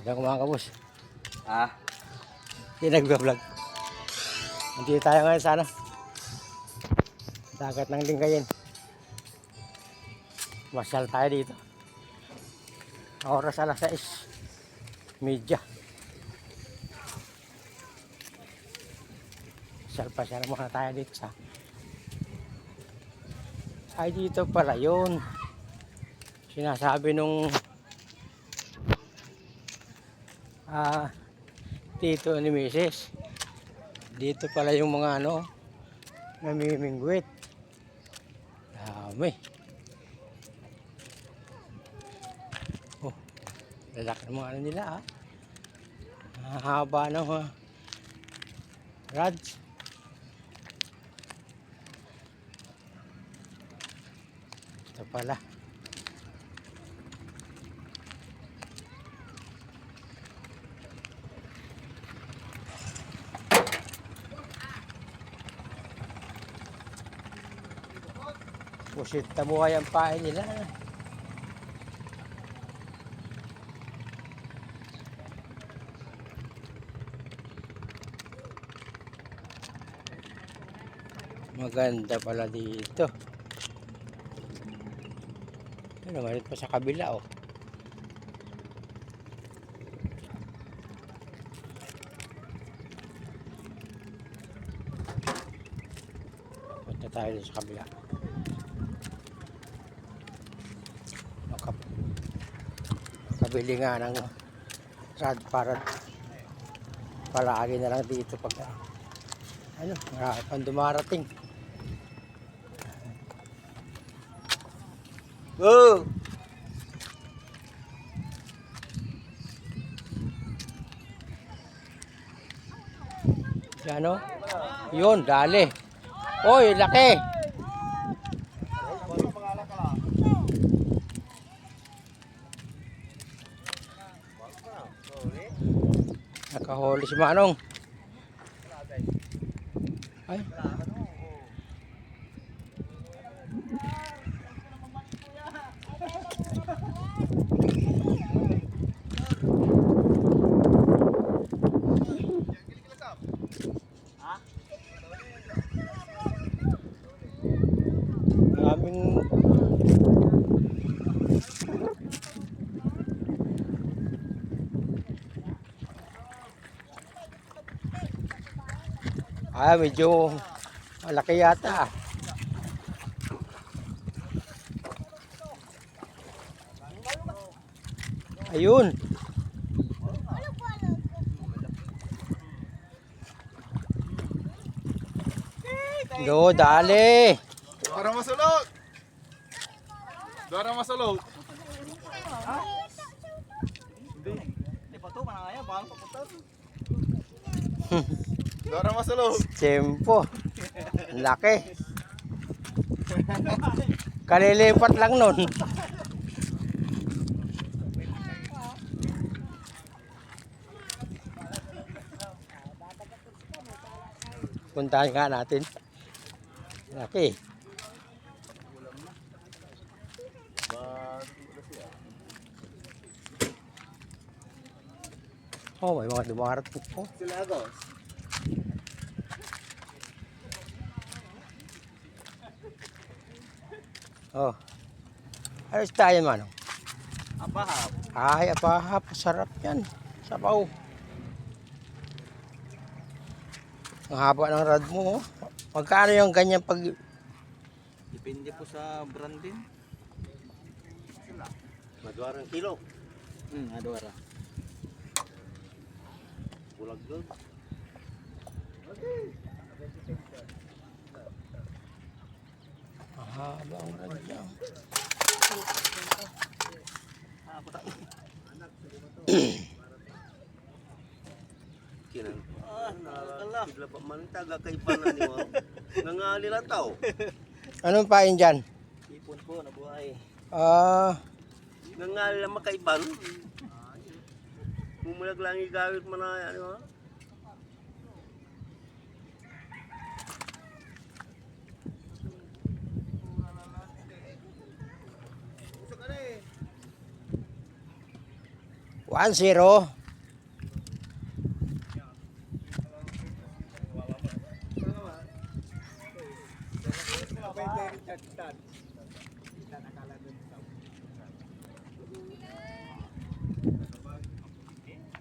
Magandang umaga, boss. Ah, Hindi nagbablog. Nandito tayo ngayon sana. Dagat ng Lingayen. Masyal tayo dito. Oras alas 6. Media. Pasyal-pasyal muna tayo dito sa ay dito pala yun sinasabi nung ah tito ni Mrs. Dito pala yung mga ano, namimingwit. Dami. Oh, lalaki ng mga ano nila ah. Haba ng mga rods. Ito pala. Pusit na buhay ang pain nila. Maganda pala dito. Ano naman pa sa kabila oh. Punta tayo sa kabila. Kabili nga ng rad para palagi na lang dito pag ano, pang dumarating. go! Ano? Yun, dali. Oy, laki. Nakahuli si Manong. Ay. Maraming Ah, medyo malaki yata. Ayun. Go, dali. Dora masulog! Dora masulog! Di pa to, manangaya, baka paputan. Dora masulog! Tempo. Laki. Kalilipat lang nun. Puntahan nga natin. Laki. Oh, may mga dumarating po. Sila ako. Oh. Ayos tayo man. Apahap. Ay, apahap. Sarap yan. Sabaw. Ang haba ng rad mo. oh. Magkano yung ganyan pag... Depende po sa brand din. Madwarang kilo. Hmm, adwara. Bulag doon. Mahaba ang rad niya. Kinan. Ah, nakakala. Sigla pa man taga kay panan ni mo. Nangali lang tao. Anong pain dyan? Ipon po, nabuhay. Ah, Nangali lang makaiban. Mumulag lang igawit mo na ano. ha? One zero. Pwede